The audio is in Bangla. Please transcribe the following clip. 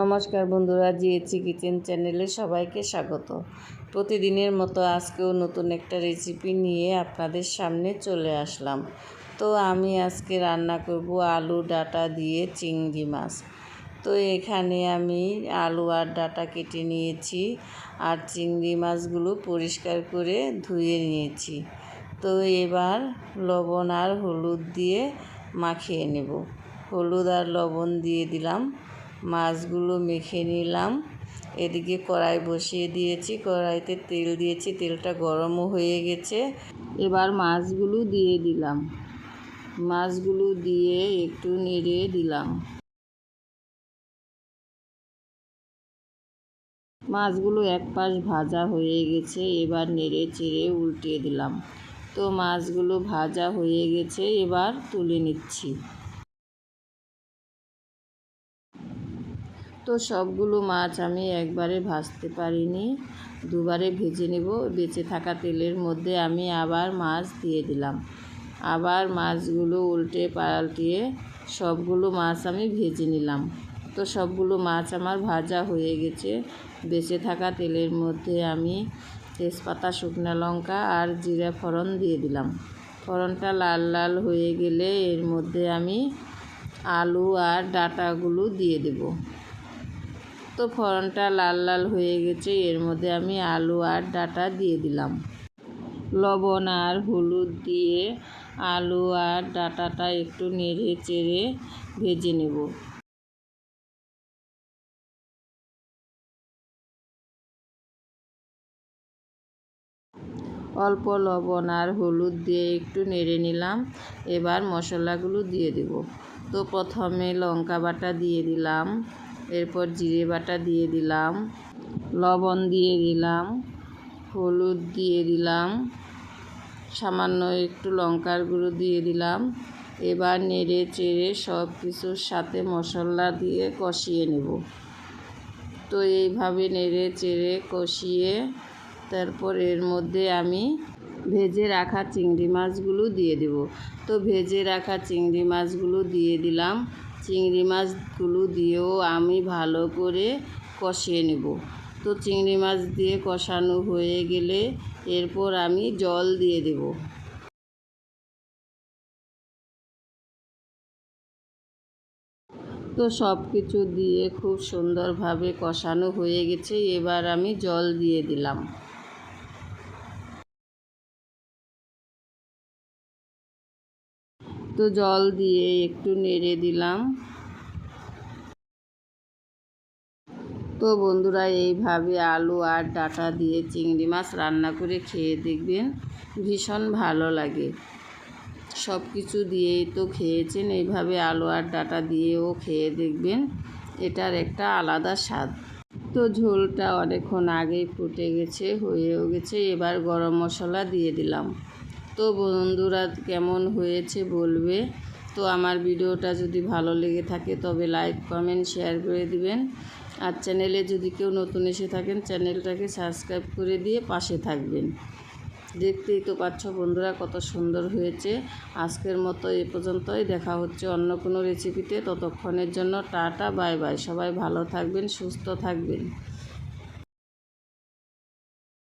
নমস্কার বন্ধুরা জিএচি কিচেন চ্যানেলে সবাইকে স্বাগত। প্রতিদিনের মতো আজকেও নতুন একটা রেসিপি নিয়ে আপনাদের সামনে চলে আসলাম। তো আমি আজকে রান্না করব আলু, ডাটা দিয়ে চিংড়ি মাছ। তো এখানে আমি আলু আর ডাটা কেটে নিয়েছি আর চিংড়ি মাছগুলো পরিষ্কার করে ধুয়ে নিয়েছি। তো এবার লবণ আর হলুদ দিয়ে মাখিয়ে নেব। হলুদ আর লবণ দিয়ে দিলাম। মাছগুলো মেখে নিলাম। এদিকে কড়াই বসিয়ে দিয়েছি, কড়াইতে তেল দিয়েছি, তেলটা গরমও হয়ে গেছে। এবার মাছগুলো দিয়ে দিলাম। মাছগুলো দিয়ে একটু নেড়ে দিলাম। মাছগুলো এক পাশ ভাজা হয়ে গেছে, এবার নেড়ে চেড়ে উল্টে দিলাম। তো মাছগুলো ভাজা হয়ে গেছে, এবার তুলে নিচ্ছি। তো সবগুলো মাছ আমি একবারে ভাজতে পারিনি। দুবারে ভেজে নেব। বেঁচে থাকা তেলের মধ্যে আমি আবার মাছ দিয়ে দিলাম। আবার মাছগুলো উল্টে পাল্টিয়ে সবগুলো মাছ আমি ভেজে নিলাম। তো সবগুলো মাছ আমার ভাজা হয়ে গেছে। বেঁচে থাকা তেলের মধ্যে আমি তেজপাতা, শুকনো লঙ্কা আর জিরা ফোড়ন দিয়ে দিলাম। ফোড়নটা লাল লাল হয়ে গেলে এর মধ্যে আমি আলু আর ডাটাগুলো দিয়ে দেবো। তো ফোড়নটা লাল লাল হয়ে গেছে। এর মধ্যে আমি আলু আর ডাটা দিয়ে দিলাম। লবণ আর হলুদ দিয়ে আলু আর ডাটাটা একটু নেড়ে চেড়ে ভেজে নেব। অল্প লবণ আর হলুদ দিয়ে একটু নেড়ে নিলাম। এবার মশলাগুলো দিয়ে দেব। তো প্রথমে লঙ্কা বাটা দিয়ে দিলাম। এরপর জিরে বাটা দিয়ে দিলাম, লবণ দিয়ে দিলাম, হলুদ দিয়ে দিলাম, সামান্য একটু লঙ্কার গুঁড়ো দিয়ে দিলাম। এবার নেড়ে চেড়ে সব কিছুর সাথে মশলা দিয়ে কষিয়ে নেব। তো এইভাবে নেড়ে চেড়ে কষিয়ে তারপর এর মধ্যে আমি ভেজে রাখা চিংড়ি মাছগুলো দিয়ে দেব। তো ভেজে রাখা চিংড়ি মাছগুলো দিয়ে দিলাম। চিংড়ি মাছগুলো দিয়েও আমি ভালো করে কষিয়ে নেব। তো চিংড়ি মাছ দিয়ে কষানো হয়ে গেলে এরপর আমি জল দিয়ে দেব। তো সব কিছু দিয়ে খুব সুন্দরভাবে কষানো হয়ে গেছে। এবার আমি জল দিয়ে দিলাম। তো জল দিয়ে একটু নেড়ে দিলাম। তো বন্ধুরা, এইভাবে আলু আর ডাটা দিয়ে চিংড়ি মাছ রান্না করে খেয়ে দেখবেন ভীষণ ভালো লাগে। সব কিছু দিয়েই তো খেয়েছেন, এইভাবে আলু আর ডাটা দিয়েও খেয়ে দেখবেন এটার একটা আলাদা স্বাদ। তো ঝোলটা অনেকক্ষণ আগেই ফুটে গেছে, হয়েও গেছে, এবার গরম মশলা দিয়ে দিলাম। তো বন্ধুরা কেমন হয়েছে বলবে? তো আমার ভিডিওটা যদি ভালো লেগে থাকে তবে লাইক, কমেন্ট, শেয়ার করে দিবেন। আর চ্যানেলে যদি কেউ নতুন এসে থাকেন, চ্যানেলটাকে সাবস্ক্রাইব করে দিয়ে পাশে থাকবেন। দেখতেই তো পাচ্ছ বন্ধুরা কত সুন্দর হয়েছে। আজকের মতো এ পর্যন্তই। দেখা হচ্ছে অন্য কোনো রেসিপিতে ততক্ষণের জন্য টাটা, বাই বাই। সবাই ভালো থাকবেন, সুস্থ থাকবেন।